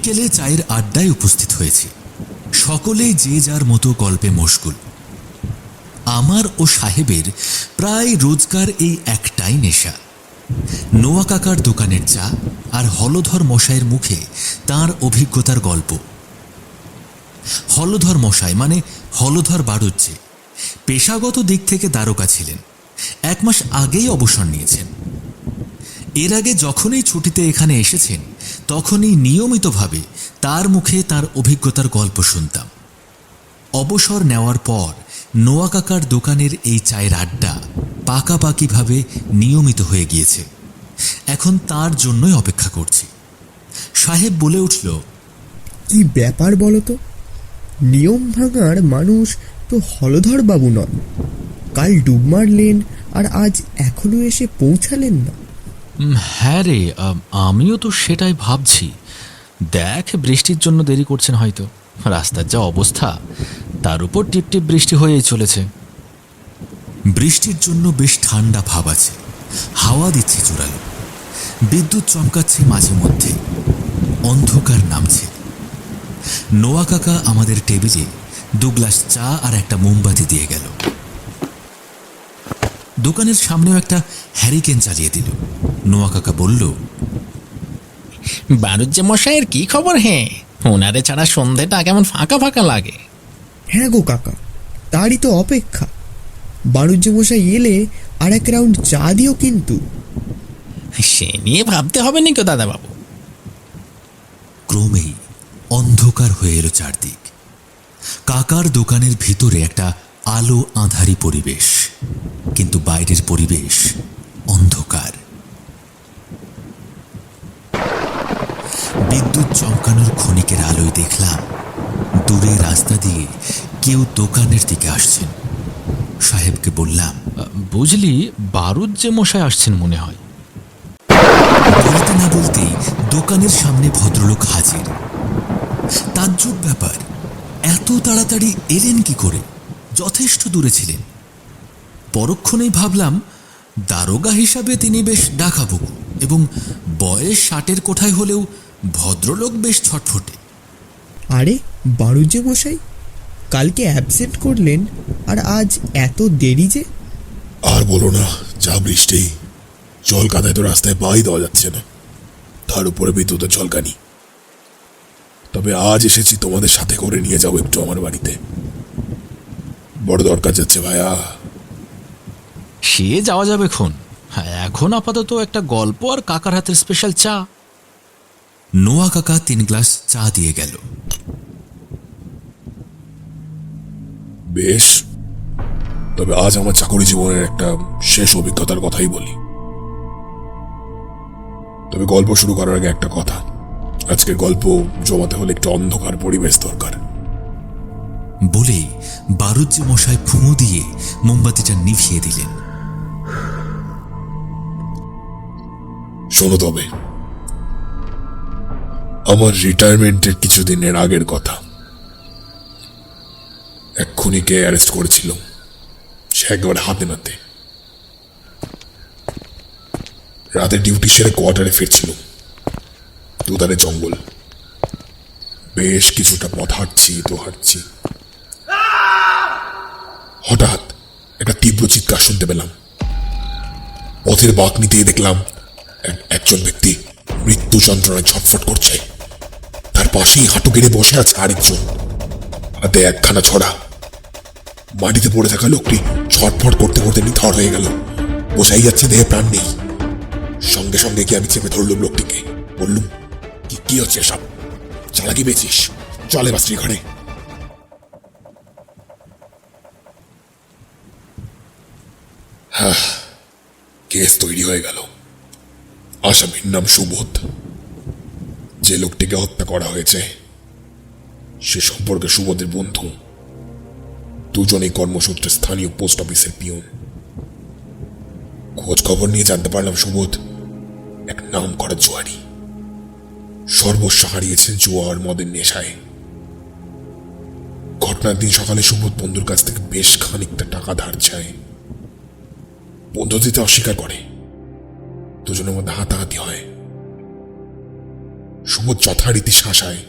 বিকেলে চায়ের আড্ডায় উপস্থিত হয়েছি। সকলেই যে যার মতো গল্পে মশগুল। আমার ও সাহেবের প্রায় রোজকার এই একটাই নেশা। নোয়া কাকার দোকানের চা আর হলধর মশাইয়ের মুখে তার অভিজ্ঞতার গল্প। হলধর মশাই মানে হলধর বাড়ুজ্জে পেশাগত দিক থেকে দ্বারকা ছিলেন। এক মাস আগেই অবসর নিয়েছেন। এর আগে যখনই ছুটিতে এখানে এসেছেন, তখনই নিয়মিতভাবে তার মুখে তার অভিজ্ঞতার গল্প শুনতাম। অবসর নেওয়ার পর নোয়া কাকার দোকানের এই চায়ের আড্ডা পাকাপাকিভাবে নিয়মিত হয়ে গিয়েছে। এখন তার জন্যই অপেক্ষা করছি। সাহেব বলে উঠল, কি ব্যাপার বলো তো নিয়ম ভাঙার মানুষ তো হলধর বাবু নন। কাল ডুব মারলেন আর আজ এখনও এসে পৌঁছালেন না। হ্যাঁ রে আম, আমিও তো সেটাই ভাবছি। দেখ বৃষ্টির জন্য দেরি করছেন হয়তো। রাস্তার যা অবস্থা তার উপর টিপটিপ বৃষ্টি হয়েই চলেছে। বৃষ্টির জন্য বেশ ঠান্ডা ভাব আছে। হাওয়া দিচ্ছে চূড়ালো বিদ্যুৎ চমকাচ্ছে মাঝে মধ্যে। অন্ধকার নামছে। নোয়া কাকা আমাদের টেবিলে দু গ্লাস চা আর একটা মোমবাতি দিয়ে গেল। দোকানের সামনেও একটা হ্যারিকেন চালিয়ে দিল। নোয়া কাকা বলল বারুজ্জে মশাইয়ের কি খবর হ্যাঁ ওনারে ছাড়া সন্ধেটা কেমন ফাঁকা ফাঁকা লাগে। হ্যাঁ গো কাকা তারই তো অপেক্ষা। বাণিজ্য মশাই এলে আর এক রাউন্ড চা দিও কিন্তু। সে নিয়ে ভাবতে হবে নি কো দাদাবাবু। ক্রমেই অন্ধকার হয়ে এলো চারদিক। কাকার দোকানের ভিতরে একটা আলো আঁধারি পরিবেশ কিন্তু বাইরের পরিবেশ অন্ধকার। বিদ্যুৎ চমকানোর ক্ষণিকের আলোয় দেখলাম দূরে রাস্তা দিয়ে কেউ দোকানের দিকে আসছেন। সাহেবকে বললাম বুঝলি বারুদ যে মশাই আসছেন মনে হয়। বলতে না বলতেই দোকানের সামনে ভদ্রলোক হাজির। তাজ্জব ব্যাপার এত তাড়াতাড়ি এলেন কি করে? যথেষ্ট দূরে ছিলেন। পরক্ষণেই ভাবলাম দারোগা হিসাবে তিনি বেশ ডাকাবুকু এবং বয়স ষাটের কোঠায় হলেও ভদ্রলোক বেশ ছটফটে। আরে বাণিজ্য মশাই কালকে অ্যাবসেন্ট করলেন আর আজ এত দেরি যে? আর বলো না যা বৃষ্টি। জল কাদায় তো রাস্তায় পাই দেওয়া যাচ্ছে না। তার উপরে বিদ্যুতের ঝলকানি তবে আজ এসেছি তোমাদের সাথে করে নিয়ে যাব একটু আমার বাড়িতে। বড় দরকার যাচ্ছে ভাইয়া সে যাওয়া যাবে খন হ্যাঁ এখন আপাতত একটা গল্প আর কাকার হাতের স্পেশাল চা। নোয়া কাকা তিন গ্লাস চা দিয়ে গেল। বেশ। তবে আজ আমার চাকরি জীবনের একটা শেষ অভিজ্ঞতার কথাই বলি। তবে গল্প শুরু করার আগে একটা কথা। আজকের গল্প জমাতে হলে একটু অন্ধকার পরিবেশ দরকার। বলেই বারুজ্জে মশাই ফুঁ দিয়ে মোমবাতিটা নিভিয়ে দিলেন। শোনো তবে আমার রিটায়ারমেন্টের কিছুদিনের আগের কথা। এক খুনিকে অ্যারেস্ট করেছিল, সে একেবারে হাতে নাতে। রাতে ডিউটি সেরে কোয়ার্টারে ফিরছিল। দুধারে জঙ্গল। বেশ কিছুটা পথ হাঁটছি তো হাঁটছি। হঠাৎ একটা তীব্র চিৎকার শুনতে পেলাম। পথের বাঁক নিতেই দেখলাম, এক- একজন ব্যক্তি মৃত্যু যন্ত্রণায় ছটফট করছে। পাশেই হাঁটু গেড়ে বসে আছে আরেকজন হাতে একখানা ছড়া। মাটিতে পড়ে থাকা লোকটি ছটফট করতে করতে নিথর হয়ে গেল। বোঝাই যাচ্ছে দেহে প্রাণ নেই। সঙ্গে সঙ্গে কি আমি চেপে ধরলুম লোকটিকে। বললুম, কি কি হচ্ছে সব চালাকি বেচিস চলে বা ঘরে। হ্যাঁ কেস তৈরি হয়ে গেল। আসামির নাম সুবোধ। যে লোকটিকে হত্যা করা হয়েছে, সে সম্পর্কে সুবোধের বন্ধু। দুজনেই কর্মসূত্রে স্থানীয় পোস্ট অফিসের পিয়ন। খোঁজ খবর নিয়ে জানতে পারলাম সুবোধ এক নাম করা জুয়ারি। সর্বস্ব হারিয়েছেন জুয়া আর মদের নেশায়। ঘটনার দিন সকালে সুবোধ বন্ধুর কাছ থেকে বেশ খানিকটা টাকা ধার চায়। বন্ধু দিতে অস্বীকার করে, দুজনের মধ্যে হাতাহাতি হয়। সুবোধ যথারীতি শাসায়।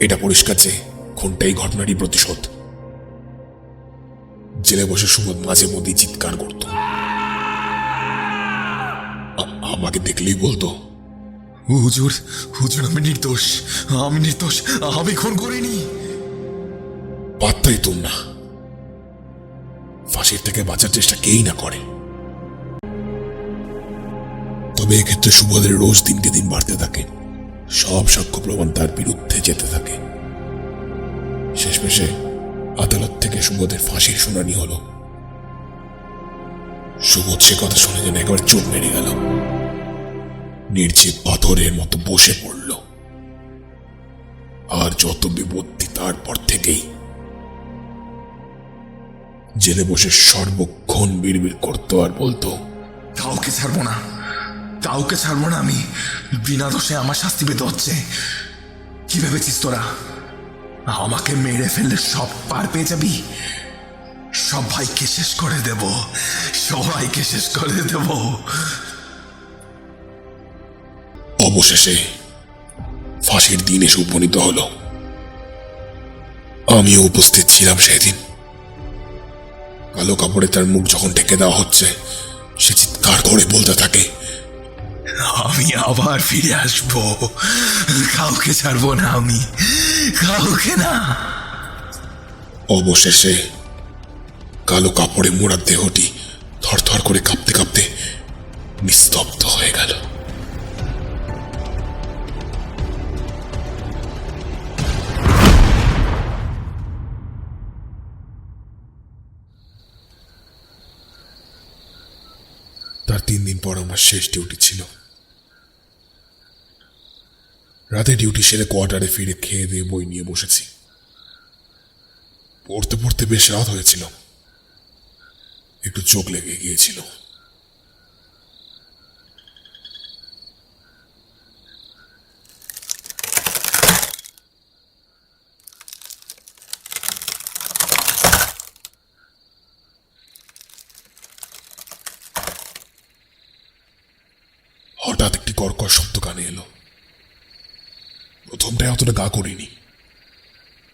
এটা পরিষ্কার যে, খুনটা এই ঘটনারই প্রতিশোধ। জেলে বসে সুবোধ মাঝে মধ্যে চিৎকার করত। আমাকে দেখলেই বলতো, হুজুর হুজুর, আমি নির্দোষ আমি নির্দোষ, আমি খুন করিনি। পাত্তাই তুম না ফাঁসির থেকে বাঁচার চেষ্টা কেই না করে। তবে এক্ষেত্রে সুবোধের রোজ দিনকে দিন বাড়তে থাকে। সব সাক্ষ্য প্রমাণ তার বিরুদ্ধে যেতে থাকে। শেষমেশে আদালত থেকে সুবোধের ফাঁসির শুনানি হলো। সুবোধ সে কথা শুনে যেন একবার চোখ মেরে গেল। নির্জীব পাথরের মতো বসে পড়ল। আর যত বিপত্তি তারপর থেকেই। জেলে বসে সর্বক্ষণ বিড়বিড় করতো আর বলতো, কাউকে ছাড়বো না। কাউকে ছাড়বো না আমি। বিনা দোষে আমার শাস্তি পেতে হচ্ছে। কি ভেবেছিস তোরা? আমাকে মেরে ফেললে সব পার পেয়ে যাবি? সব ভাইকে শেষ করে দেব। সবাইকে শেষ করে দেব। অবশেষে ফাঁসির দিন এসে উপনীত হলো। আমিও উপস্থিত ছিলাম সেদিন। কালো কাপড়ে তার মুখ যখন ঢেকে দেওয়া হচ্ছে, সে চিৎকার করে বলতে থাকে আমি আবার ফিরে আসব কাউকে ছাড়বো না আমি কাউকে না অবশেষে কালো কাপড়ে মোড়ার দেহটি থরথর করে কাঁপতে কাঁপতে নিস্তব্ধ হয়ে গেল তার তিন দিন পর আমার শেষ ডিউটি ছিল রাতে ডিউটি সেরে কোয়ার্টারে ফিরে খেয়ে দিয়ে বই নিয়ে বসেছি। পড়তে পড়তে বেশ রাত হয়েছিল। একটু চোখ লেগে গিয়েছিল হঠাৎ একটি কর্কর শব্দ কানে এলো প্রথমটায় অতটা গা করিনি।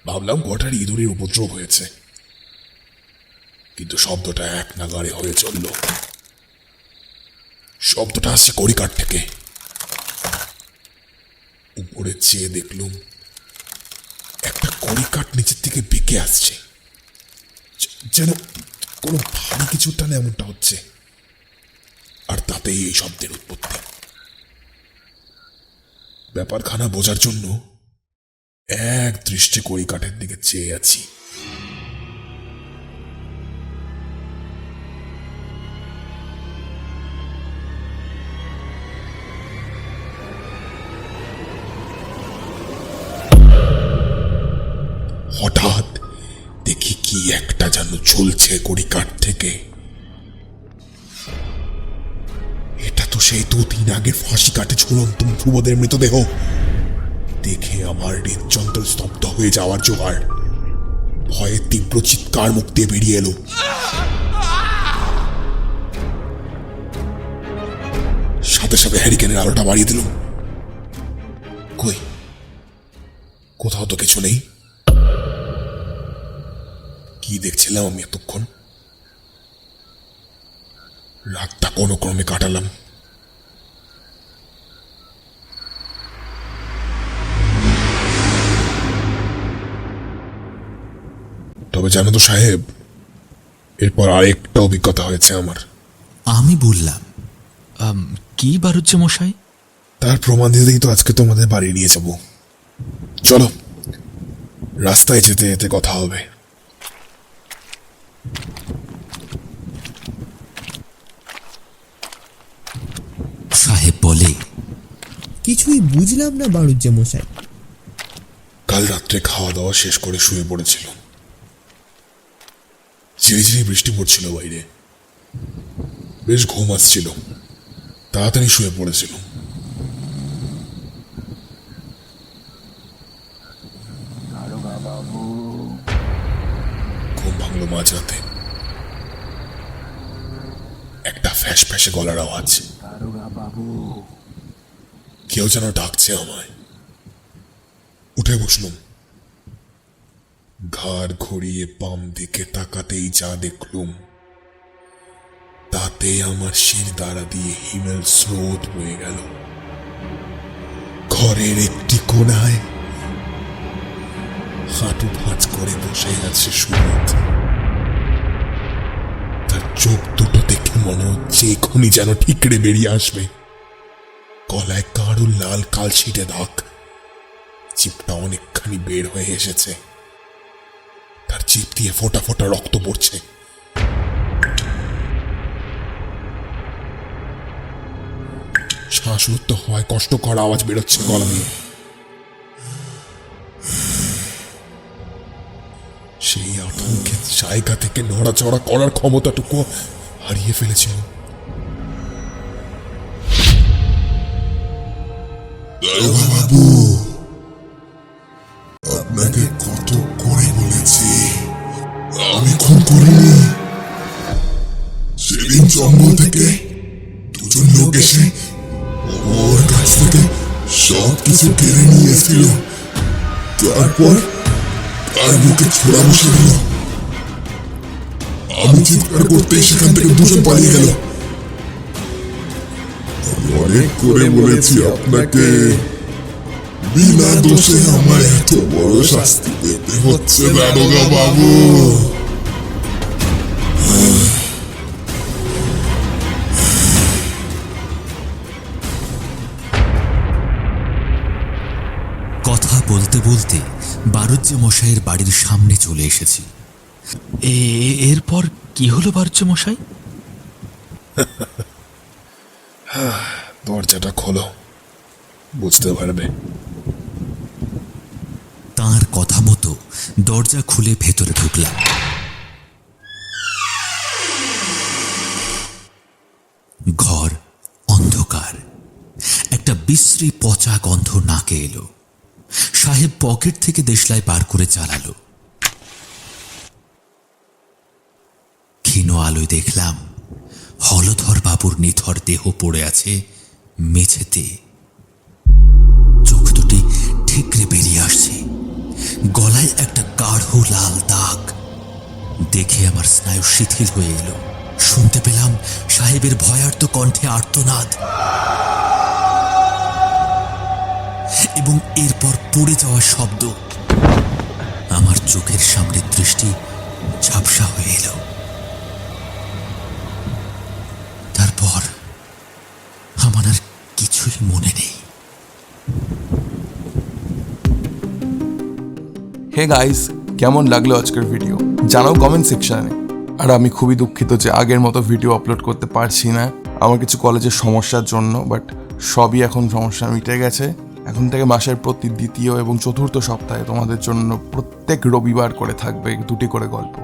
ভাবলাম কোয়ার্টার ইঁদুরের উপদ্রব হয়েছে। কিন্তু শব্দটা এক নাগাড়ে হয়ে চলল। শব্দটা আসছে কড়িকাঠ থেকে। উপরে চেয়ে দেখলুম, একটা কড়িকাঠ নিচের থেকে বেঁকে আসছে। যেন কোনো ভারী কিছু টানে এমনটা হচ্ছে। আর তাতেই এই শব্দের উৎপত্তি। ব্যাপারখানা বোঝার জন্য এক দৃষ্টি কড়িকাঠের দিকে চেয়ে আছি। হঠাৎ দেখি কি একটা যেন ঝুলছে কড়িকাঠ থেকে। এটা তো সেই দুদিন আগে ফাঁসি কাটে ঝুলন্ত ধ্রুবদের মৃতদেহ। দেখে আমার হৃদযন্ত্র স্তব্ধ হয়ে যাওয়ার জোগাড়। ভয়ে তীব্র চিৎকার মুখ দিয়ে বেরিয়ে এলো। সাথে সাথে হ্যারিকেনের আলোটা বাড়িয়ে দিল। কই? কোথাও তো কিছু নেই। কি দেখছিলাম আমি এতক্ষণ? রাতটা কোনো ক্রমে কাটালাম। জানো তো সাহেব এরপর আরেকটা অভিজ্ঞতা হয়েছে আমার। আমি বললাম কি বারুজ্জে মশাই? তার প্রমাণ দিতেই তো আজকে তোমাদের বাড়ি নিয়ে যাব। চলো রাস্তায় যেতে যেতে কথা হবে। সাহেব বলে কিছুই বুঝলাম না বাড়ুজ্জে মশাই। কাল রাত্রে খাওয়া দাওয়া শেষ করে শুয়ে পড়েছিল। ঝিরিঝিরি বৃষ্টি পড়ছিল বাইরে। বেশ ঘুম আসছিল। তাড়াতাড়ি শুয়ে পড়েছিল। ঘুম ভাঙলো মাঝরাতে। একটা ফ্যাস ফ্যাসে গলার আওয়াজ। কেউ যেন ডাকছে আমায়। উঠে বসলুম। ঘাড় ঘুরিয়ে বাম দিকে তাকাতেই যা দেখলুম, তাতে আমার শির দ্বারা দিয়ে হিমেল স্রোত বয়ে গেল। ঘরের একটি কোনায় হাঁটু ভাঁজ করে বসে আছে সুরত। তার চোখ দুটো দেখে মনে হচ্ছে এখনই যেন ঠিকড়ে বেরিয়ে আসবে। গলায় কারও লাল কালছিটে দাগ চিপটা অনেকখানি বের হয়ে এসেছে। তার চিপ দিয়ে ফোটা ফোটা রক্ত পড়ছে। শ্বাসরুদ্ধ হওয়ায় কষ্টকর আওয়াজ বেরোচ্ছে গলা দিয়ে। সেই আতঙ্কের জায়গা থেকে নড়াচড়া করার ক্ষমতাটুকু হারিয়ে ফেলেছিল। বাবু আমি খুন করিনি। সেদিন জঙ্গল থেকে দুজন লোক এসে ওর কাছ থেকে সব কিছু কেড়ে নিয়েছিল তারপর তার বুকে ছোড়া বসে দিল। আমি চিৎকার করতেই সেখান থেকে দুজন পালিয়ে গেল। অনেক করে বলেছি আপনাকে, বিনা দোষে আমার এত বড় শাস্তি পেতে হচ্ছে দারোগা বাবু বারুজ্জে মশাইয়ের বাড়ির সামনে চলে এসেছি। এরপর কি হলো বারুজ্য মশাই দরজাটা খোলো বুঝতে পারবে। তার কথা মতো দরজা খুলে ভেতরে ঢুকলাম। ঘর অন্ধকার। একটা বিশ্রী পচা গন্ধ নাকে এলো। সাহেব পকেট থেকে দেশলাই পার করে চালালো। ক্ষীণ আলোয় দেখলাম হলধর বাবুর নিথর দেহ পড়ে আছে মেঝেতে। চোখ দুটি ঠিকরে বেরিয়ে আসছে। গলায় একটা গাঢ় লাল দাগ। দেখে আমার স্নায়ু শিথিল হয়ে এলো। শুনতে পেলাম সাহেবের ভয়ার্ত কণ্ঠে আর্তনাদ। এবং এরপর পড়ে যাওয়া শব্দ। আমার চোখের সামনে দৃষ্টি ঝাপসা হয়ে এলো। তারপর আমার আর কিছুই মনে নেই। হে গাইস কেমন লাগল আজকের ভিডিও জানাও কমেন্ট সেকশনে আর আমি খুবই দুঃখিত যে আগের মতো ভিডিও আপলোড করতে পারছি না। আমার কিছু কলেজের সমস্যার জন্য বাট সবই এখন সমস্যা মিটে গেছে। এখন থেকে মাসের প্রতি দ্বিতীয় এবং চতুর্থ সপ্তাহে তোমাদের জন্য প্রত্যেক রবিবার করে থাকবে দুটি করে গল্প।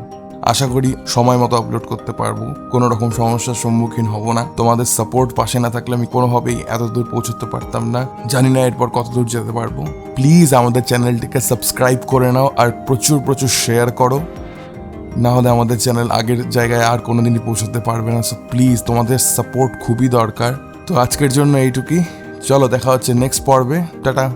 আশা করি সময় মতো আপলোড করতে পারব। কোনো রকম সমস্যার সম্মুখীন হব না। তোমাদের সাপোর্ট পাশে না থাকলে আমি কোনোভাবেই এত দূর পৌঁছতে পারতাম না। জানি না এরপর কত দূর যেতে পারব। প্লিজ আমাদের চ্যানেলটিকে সাবস্ক্রাইব করে নাও আর প্রচুর প্রচুর শেয়ার করো। না হলে আমাদের চ্যানেল আগের জায়গায় আর কোনোদিনই পৌঁছতে পারবে না। সো প্লিজ তোমাদের সাপোর্ট খুবই দরকার। তো আজকের জন্য এইটুকুই। চলো দেখা হচ্ছে নেক্সট পর্বে। টাটা।